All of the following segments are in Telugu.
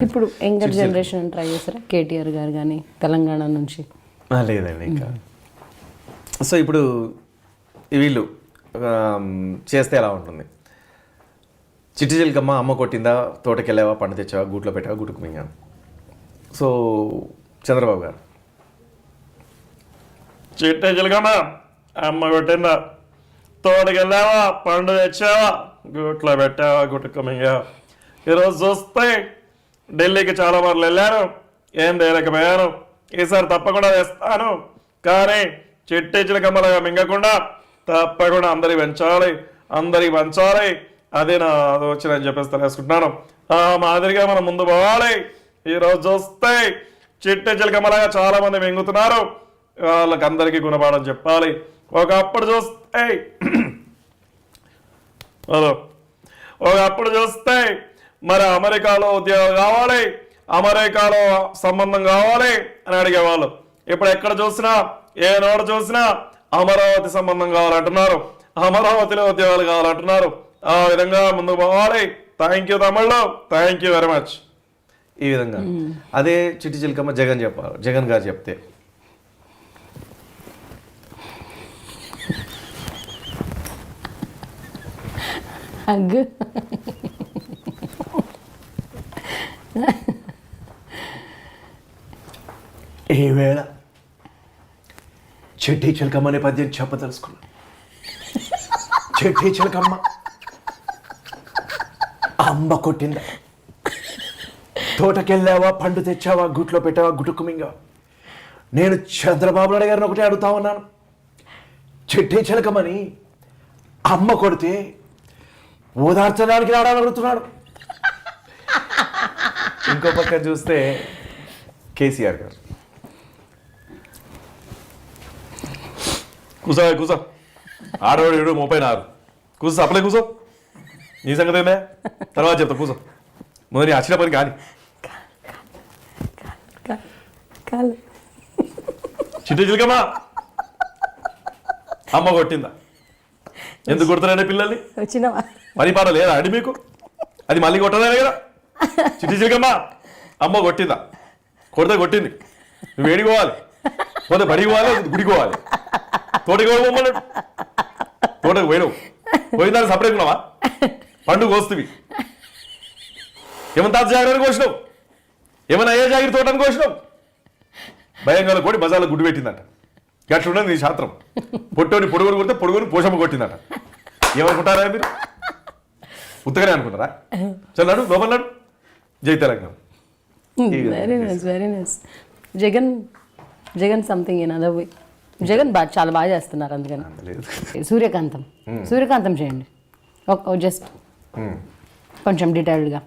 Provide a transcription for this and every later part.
ఇప్పుడు యంగర్ జనరేషన్ ట్రై చేస్తారా? కేటీఆర్ గారు కానీ తెలంగాణ నుంచి? ఆ, లేదండి ఇంకా. సో ఇప్పుడు వీళ్ళు చేస్తే ఎలా ఉంటుంది? చిట్టి చిలకమ్మ అమ్మ కొట్టిందా తోటకి వెళ్ళావా పండు తెచ్చావా గూట్లో పెట్టావా గుట్టుకు మింగాను సో చంద్రబాబు గారు. చిట్టే చిలకమ్మ అమ్మ కొట్టిందా తోటకెళ్ళావా పండు తెచ్చావా గుట్లో పెట్టావా గుట్టుకు మింగావా? ఈరోజు చూస్తే ఢిల్లీకి చాలా మార్లు వెళ్ళాను. ఏం తేలేకపోయాను ఈసారి తప్పకుండా తెస్తాను. కానీ చిట్టి చిలకమ్మలాగా మింగకుండా తప్పకుండా అందరి పెంచాలి. అందరి పంచాలి అదే నా ఆలోచన అని చెప్పేసి తెలుసుకుంటున్నాను. ఆ మాదిరిగా మనం ముందు పోవాలి. ఈరోజు చూస్తే చిట్టి చిలకమ్మలాగా చాలా మంది మింగుతున్నారు. వాళ్ళకి అందరికీ గుణపాఠం చెప్పాలి. ఒకప్పుడు చూస్తే హలో. ఒకప్పుడు చూస్తే మరి అమెరికాలో ఉద్యోగం కావాలి అమెరికాలో సంబంధం కావాలి అని అడిగేవాళ్ళు ఇప్పుడు ఎక్కడ చూసినా ఏ నోట చూసినా అమరావతి సంబంధం కావాలంటున్నారు. అమరావతిలో ఉద్యోగాలు కావాలంటున్నారు. ఆ విధంగా ముందుకు పోవాలి. థ్యాంక్ యూ తమిళ్ళో. థ్యాంక్ యూ వెరీ మచ్ ఈ విధంగా. అదే చిట్టి చిలకమ్మ జగన్ చెప్పాలి జగన్ గారు చెప్తే. హగ్. ఈ వేళ? చెట్టి చిలకమ్మ అనే పద్యం చెప్పదలుచుకున్నా. చెట్టి చిలకమ్మ. అమ్మ కొట్టిందా? తోటకెళ్ళావా? పండు తెచ్చావా? గుట్లో పెట్టావా? గుటుకు మింగా నేను చంద్రబాబు నాయుడు గారిని ఒకటే అడుగుతా ఉన్నాను. చెట్టి చిలకమని అమ్మ కొడితే ఓదార్చడానికి రావడానికి అడుగుతున్నాడు. ఇంకో పక్క చూస్తే కేసీఆర్ గారు. కూసా కూసా. ఆడవాడు ఏడు ముప్పై నారు కూసో అప్పుడే కూసో. నీ సంగతి ఏందే తర్వాత చెప్తా కూసో. ముందు నీ వచ్చిన పని కానీ. చిట్టి చిలకమ్మా. అమ్మ కొట్టిందా? ఎందుకు కొడతారండి పిల్లల్ని? వచ్చినవా? పని పాట లేదా అండి మీకు? అది మళ్ళీ కొట్టలే కదా? చిట్టి చిలకమ్మా. అమ్మ కొట్టిందా? కొడితే కొట్టింది. నువ్వు ఏడికి పోవాలి? పోతే బడికి పోవాలి గుడికి పోవాలి? తోటకి పోయి పోమన్నాడు తోటకి పోయినావు పోయిందాన్ని సపరేట్ ఉన్నావా? పండుగ వస్తువి ఏమన్నా తాత జాగ్రత్త కోసినావు? ఏమైనా ఏ జాగ్రత్త తోటని కోసినావు? భయంగా కోడి బజార్లో గుడ్డు పెట్టిందట. గట్ల నీ శాస్త్రం. పొట్టోని పొడుగుని కొడితే పొడుగుని పోషమ్మ కొట్టిందట. ఏమనుకుంటారా మీరు? ఉత్తగానే అనుకుంటారా? చల్లాడు లోపల నాడు. జై Telangana. Very nice very nice Jagan Jagan something in other way Jagan బాగా చాలా బాగా చేస్తున్నారు అందుకని. సూర్యకాంతం. సూర్యకాంతం చేయండి. జస్ట్ కొంచెం డీటెయిల్డ్గా.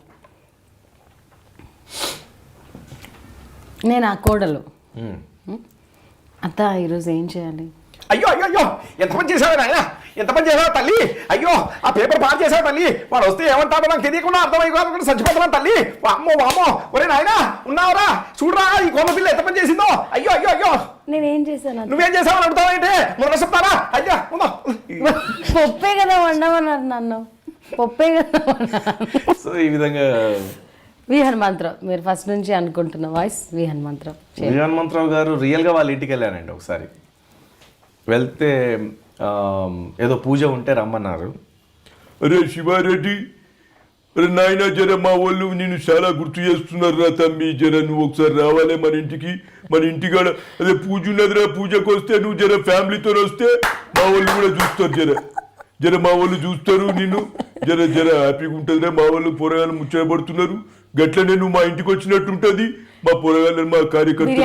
నేను ఆ కోడలు. అత్త ఈరోజు ఏం చేయాలి? అయ్యో అయ్యో అయ్యో! ఎంత పని చేశావు నాయన? ఎంత పని చేశావు తల్లి? అయ్యో ఆ పేపర్ పాడు చేశావు తల్లి? వాడు వస్తే ఏమంటాడో నాకు తెలియకుండా అర్థమైపోకుండా చచ్చిపోతున్నాను తల్లి? అమ్మో వామ్మో! ఒరే నాయన ఉన్నావురా? చూడరా ఈ కొమ్మ పిల్ల ఎంత పని చేసిందో? నేనేం చేశాను? నువ్వేం చేసావని అడుగుతావేంటి మొదలు చెప్తారా అయ్యా పప్పే కదా వండమన్నారు నన్ను. పప్పే కదా. సో ఈ విధంగా వి హనుమంతరావు మీరు ఫస్ట్ నుంచి అనుకుంటున్న వాయిస్ వి హనుమంతరావు. చేయండి. హనుమంతరావు గారు రియల్గా వాళ్ళ ఇంటికి వెళ్ళానండి ఒకసారి. వెళ్తే ఏదో పూజ ఉంటే రమ్మన్నారు. అరే శివారెడ్డి నాయన జర మా వాళ్ళు నేను చాలా గుర్తు చేస్తున్నారు రా తమ్మి. జర నువ్వు ఒకసారి రావాలి మన ఇంటికి మన ఇంటికాడ. అదే పూజ ఉన్నదిరా పూజకు వస్తే నువ్వు జర ఫ్యామిలీతో వస్తే మా వాళ్ళు కూడా చూస్తారు జర. జర మా వాళ్ళు చూస్తారు నిన్ను. జర జర హ్యాపీగా ఉంటుందిరా మా వాళ్ళు పోరగాళ్ళు ముచ్చటపడుతున్నారు గట్లనే నువ్వు మా ఇంటికి వచ్చినట్టు ఉంటుంది మా పోరగాళ్ళని మా కార్యకర్తలు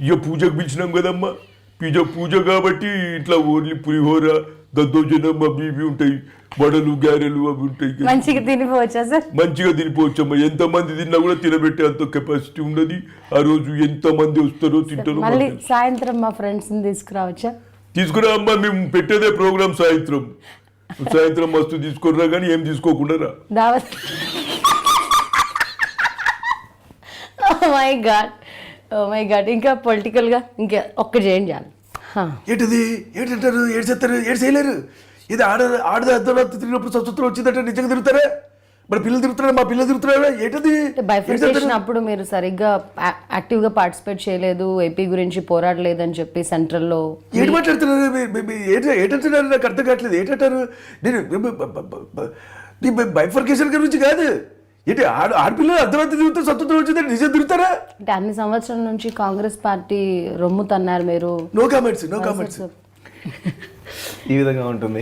ఇక పూజకు పిలిచినాం కదమ్మా. పూజ పూజ కాబట్టి ఇట్లా ఓన్లీ పులిహోర దద్దోజనం అవి ఇవి ఉంటాయి. వడలు గారెలు అవి ఉంటాయి. మంచిగా తినిపోవచ్చా సార్? మంచిగా తినిపోవచ్చమ్మా. ఎంత మంది తిన్నా కూడా తినబెట్టే అంత కెపాసిటీ ఉన్నది ఆ రోజు ఎంత మంది వస్తారో తింటారో మళ్ళీ. సాయంత్రం మా ఫ్రెండ్స్ని తీసుకురావచ్చా? తీసుకురా అమ్మా మేము పెట్టేదే ప్రోగ్రామ్ సాయంత్రం. సాయంత్రం మస్తు తీసుకురా కానీ ఏం తీసుకోకుండా రా. దావత్. My God oh my God ఇంకా పొలిటికల్గా ఇంకా ఒక్కటి చేయండి చాలు. ఏంటిది ఏంటంటారు ఏడు చేస్తారు ఏడు చేయలేరు ఇది ఆడ ఆడద అద్దరు తిరిగినప్పుడు వచ్చిందంటే నిజంగా తిరుగుతారే మరి పిల్లలు తిరుగుతున్నారు మా పిల్లలు తిరుగుతున్నారా ఏంటది బైఫర్కేషన్ అప్పుడు మీరు సరిగ్గా యాక్టివ్గా పార్టిసిపేట్ చేయలేదు ఏపీ గురించి పోరాడలేదని చెప్పి సెంట్రల్లో ఏంటి మాట్లాడుతున్నారు ఏంటంటున్నారు నాకు అర్థం కావట్లేదు ఏంటంటారు నేను బైఫర్కేషన్ గురించి కాదు ఏంటి ఆడ ఆడపిల్లలు అర్ధరాత్రి తిరుగుతారు సొంతం వచ్చిందని నిజం తిరుగుతారా? అంటే అన్ని సంవత్సరాల నుంచి కాంగ్రెస్ పార్టీ రొమ్ము తన్నారు మీరు నో కామెంట్స్ నో కామెంట్స్ ఈ విధంగా ఉంటుంది.